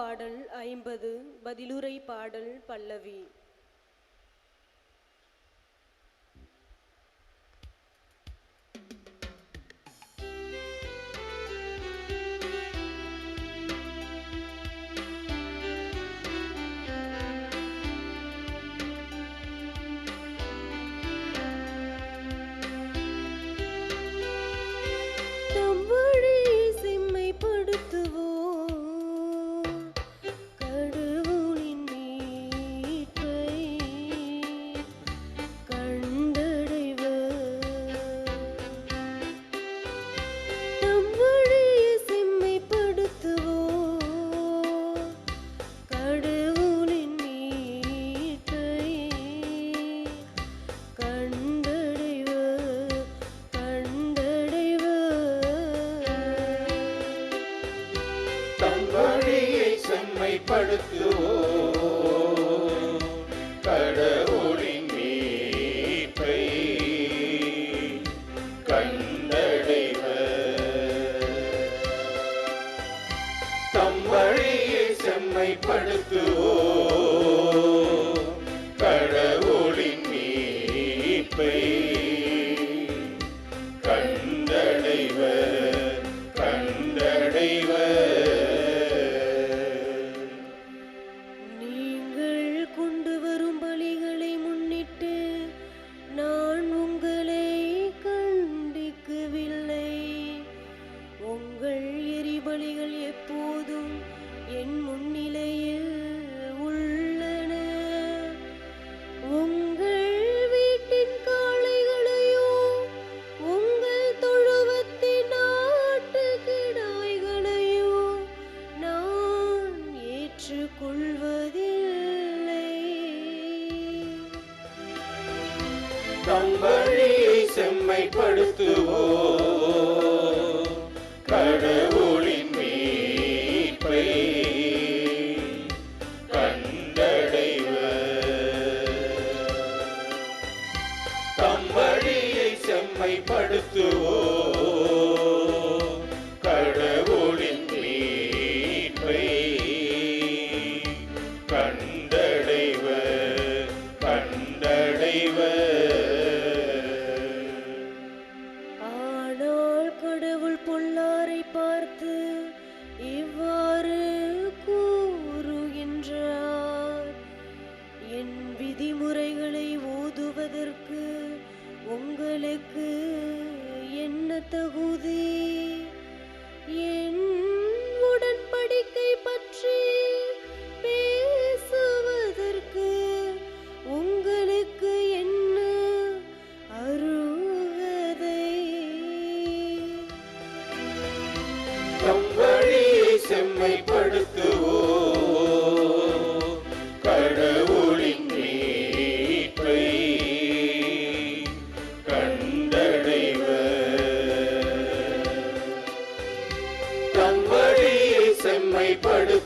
பாடல் ஐம்பது பதிலுரை பாடல் பல்லவி. செம்மைப்படுத்துவோ கடவுளின் ஏற்றுக்கொள்வதில்லை தம் வழியை செம்மைப்படுத்துவோ கடவுளின் மீட்பை கண்டடைவ தம் வழியை செம்மைப்படுத்துவோ விதிமுறைகளை ஓதுவதற்கு உங்களுக்கு என்ன தகுதி? என் உடன்படிக்கை பற்றி பேசுவதற்கு உங்களுக்கு என்ன அருகதை? செம்மைப்படுத்துவோம். மகிமைப்படும்